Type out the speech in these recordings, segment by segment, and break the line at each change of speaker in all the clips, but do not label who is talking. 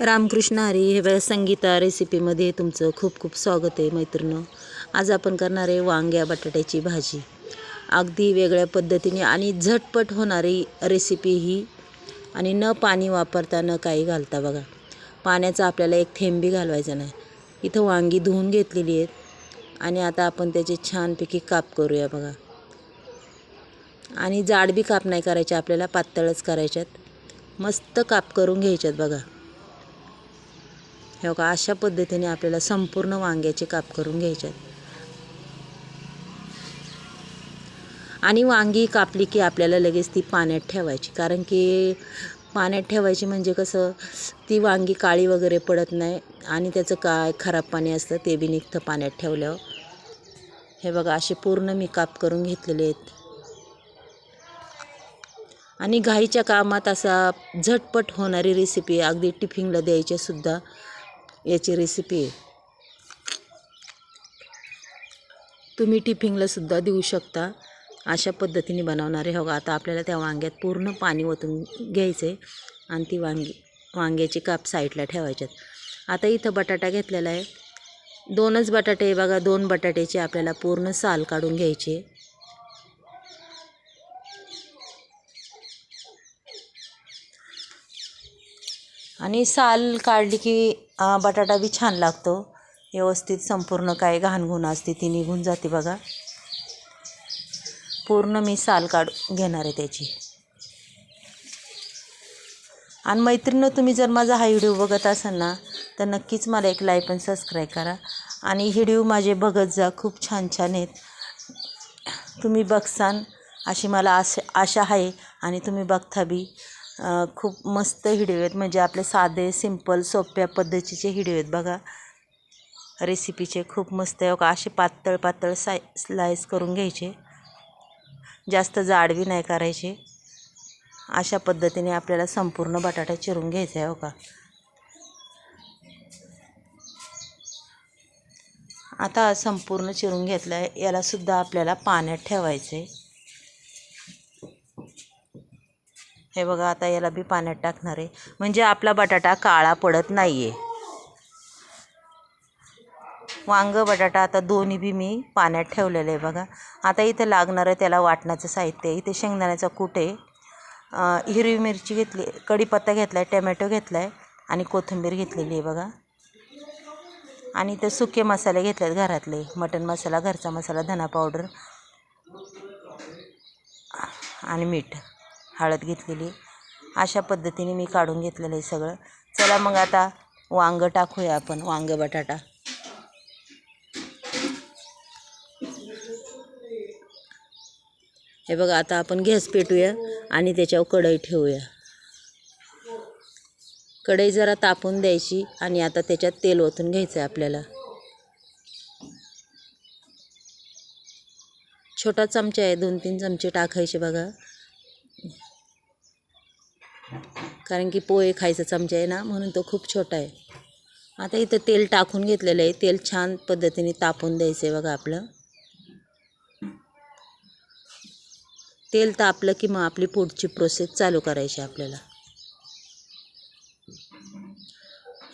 रामकृष्ण हरी हे बघा संगीता रेसिपीमध्ये तुमचं खूप खूप स्वागत आहे मैत्रिणं आज आपण करणार आहे वांग्या बटाट्याची भाजी. अगदी वेगळ्या पद्धतीने आणि झटपट होणारी रेसिपी ही. आणि न पाणी वापरता न काही घालता बघा. पाण्याचा आपल्याला एक थेंबी घालवायचा नाही. इथं वांगी धुवून घेतलेली आहेत. आणि आता आपण त्याचे छानपैकी काप करूया बघा. आणि जाड बी काप नाही करायचे आपल्याला पातळच करायच्यात. मस्त काप करून घ्यायच्यात बघा. हे बघा अशा पद्धतीने आपल्याला संपूर्ण वांग्याचे काप करून घ्यायचे आणि वांगी कापली की आपल्याला लगेच ती पाण्यात ठेवायची. कारण की पाण्यात ठेवायची म्हणजे कसं ती वांगी काळी वगैरे पडत नाही आणि त्याचं काय खराब पाणी असतं ते बी निघतं पाण्यात ठेवल्यावर. हे बघा असे पूर्ण मी काप करून घेतलेले आहेत. आणि घाईच्या कामात असा झटपट होणारी रेसिपी अगदी टिफिनला द्यायच्यासुद्धा याची रेसिपी आहे. तुम्ही टिफिनलासुद्धा देऊ शकता. अशा पद्धतीने बनवणारे. हो आता आपल्याला त्या वांग्यात पूर्ण पाणी ओतून घ्यायचं आहे आणि ती वांगी वांग्याची काप साईडला ठेवायच्यात. आता इथं बटाटा घेतलेला आहे. दोनच बटाटे बघा. दोन बटाट्याचे आपल्याला पूर्ण साल काढून घ्यायचे आणि साल काढली की बटाटा बी छान लागतो. व्यवस्थित संपूर्ण काय घाणघुण असते ती निघून जाते बघा. पूर्ण मी साल काढून घेणार आहे त्याची. आणि मैत्रिणं तुम्ही जर माझा हा व्हिडिओ बघत असाल ना तर नक्कीच मला एक लाईक पण सबस्क्राईब करा. आणि व्हिडिओ माझे बघत जा खूप छान छान आहेत. तुम्ही बघसान अशी मला आशा आशा आहे आणि तुम्ही बघता बी. खूप मस्त व्हिडिओ आहेत. म्हणजे आपले साधे सिंपल सोप्या पद्धतीचे व्हिडिओ आहेत बघा. रेसिपीचे खूप मस्त आहे. का असे पातळ पातळ साय स्लाईस करून घ्यायचे. जास्त जाडवी नाही करायचे. अशा पद्धतीने आपल्याला संपूर्ण बटाटा चिरून घ्यायचा आहे हो का? आता संपूर्ण चिरून घेतलं आहे यालासुद्धा आपल्याला पाण्यात ठेवायचं आहे हे बघा आता याला बी पाण्यात टाकणार आहे. म्हणजे आपला बटाटा काळा पडत नाही आहे वांग बटाटा आता दोन्ही बी मी पाण्यात ठेवलेलं आहे बघा. आता इथं लागणारं त्याला वाटण्याचं साहित्य. आहे इथे शेंगदाण्याचा कूट आहे. हिरवी मिरची घेतली कढीपत्ता घेतला आहे टमॅटो घेतला आहे आणि कोथिंबीर घेतलेली आहे बघा. आणि इथं सुके मसाले घेतले आहेत घरातले. मटन मसाला घरचा मसाला धना पावडर आणि मीठ. हळद घेतलेली अशा पद्धतीने मी काढून घेतलेलं आहे सगळं. चला मग आता वांग टाकूया आपण वांगं बटाटा. हे बघा आता आपण गॅस पेटूया आणि त्याच्यावर कढई ठेवूया. कढई जरा तापून द्यायची आणि आता त्याच्यात तेल ओतून घ्यायचं आहे आपल्याला. छोटा चमचा आहे दोन तीन चमचे टाकायचे बघा. कारण की पोहे खायचा चमचा आहे ना म्हणून तो खूप छोटा आहे. आता इथं तेल टाकून घेतलेलं आहे. तेल छान पद्धतीने तापून द्यायचं आहे बघा आपलं. तेल तापलं की मग आपली पुढची प्रोसेस चालू करायची आपल्याला.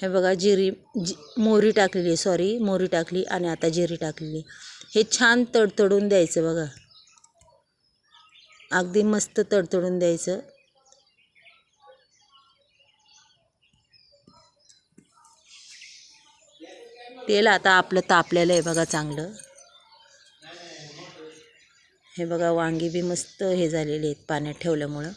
हे बघा जिरी जी मोहरी टाकलेली आहे. सॉरी मोहरी टाकली आणि आता जिरी टाकलेली हे छान तडतडून द्यायचं बघा. अगदी मस्त तडतडून द्यायचं. तेल आता आपलं तापलेलं आहे बघा चांगलं. हे बघा वांगी बी मस्त हे झालेली आहेत पाण्यात ठेवल्यामुळं.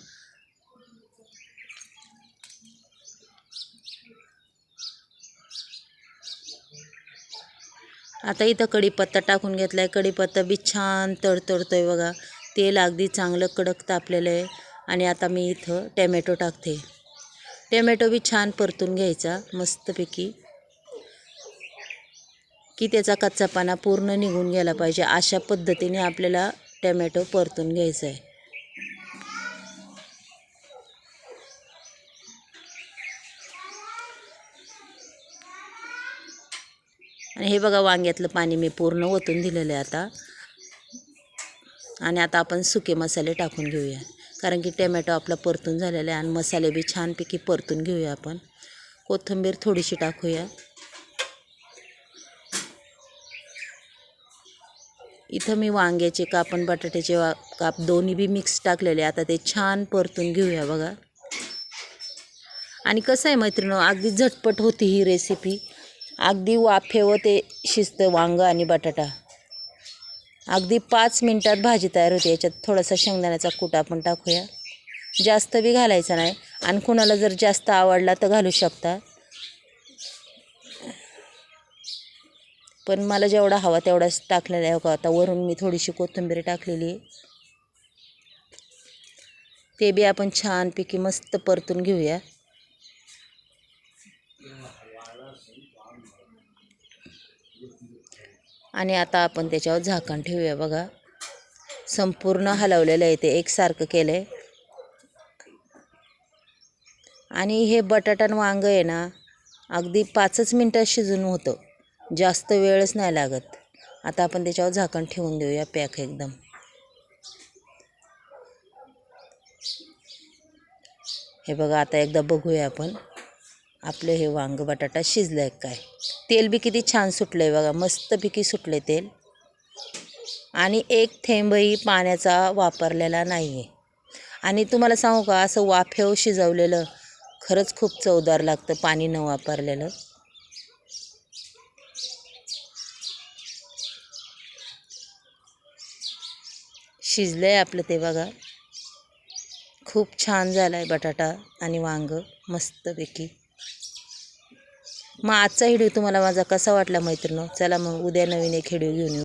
आता इथं कढीपत्ता टाकून घेतला आहे कढीपत्ता बी छान तडतडतो आहे बघा. तेल अगदी चांगलं कडक तापलेलं आहे. आणि आता मी इथं टॅमॅटो टाकते. टॅमॅटो बी छान परतून घ्यायचा मस्तपैकी. की त्याचा कच्चापणा पूर्ण निघून गेला पाहिजे. अशा पद्धतीने आपल्याला टॅमॅटो परतून घ्यायचा आहे आणि हे बघा वांग्यातलं पाणी मी पूर्ण ओतून दिलेलं आहे आता. आणि आता आपण सुके मसाले टाकून घेऊया. कारण की टमॅटो आपला परतून झालेला आहे आणि मसाले बी छानपैकी परतून घेऊया आपण. कोथिंबीर थोडीशी टाकूया. इथं मी वांग्याचे काप आणि बटाट्याचे वा काप दोन्ही बी मिक्स टाकलेले आता ते छान परतून घेऊया बघा. आणि कसं आहे मैत्रिणी अगदी झटपट होती ही रेसिपी अगदी वाफेवर ते शिजतं वांगं आणि बटाटा. अगदी पाच मिनटात भाजी तयार होते. याच्यात थोडासा शेंगदाण्याचा कुटा पण टाकूया. जास्त बी घालायचा नाही. आणि कुणाला जर जास्त आवडला तर घालू शकता. पण मला जेवढा हवा तेवढाच टाकलेला आहे का आता वरून मी थोडीशी कोथिंबीर टाकलेली ते बी आपण छानपैकी मस्त परतून घेऊया. आणि आता आपण त्याच्यावर झाकण ठेवूया बघा. संपूर्ण हलवलेलं आहे ते एकसारखं केलं आहे आणि हे बटाटा वांग आहे ना अगदी पाचच मिनटात शिजून होतं. जास्त वेळच नाही लागत. आता आपण त्याच्यावर झाकण ठेवून देऊया पॅक एकदम. हे बघा आता एकदा बघूया आपण. आपलं हे वांग बटाटा शिजलं आहे काय? तेल बी किती छान सुटलं आहे बघा मस्तपैकी सुटले तेल. आणि एक थेंबही पाण्याचा वापरलेला नाही आहे आणि तुम्हाला सांगू का असं वाफेव शिजवलेलं खरंच खूप चवदार लागतं पाणी न वापरलेलं. शिजलं आहे आपलं ते बघा. खूप छान झालं आहे बटाटा आणि वांग मस्तपैकी. मग आजचा व्हिडिओ तुम्हाला माझा कसा वाटला मैत्रिणो? चला मग उद्या नवीन एक व्हिडिओ घेऊन येऊ.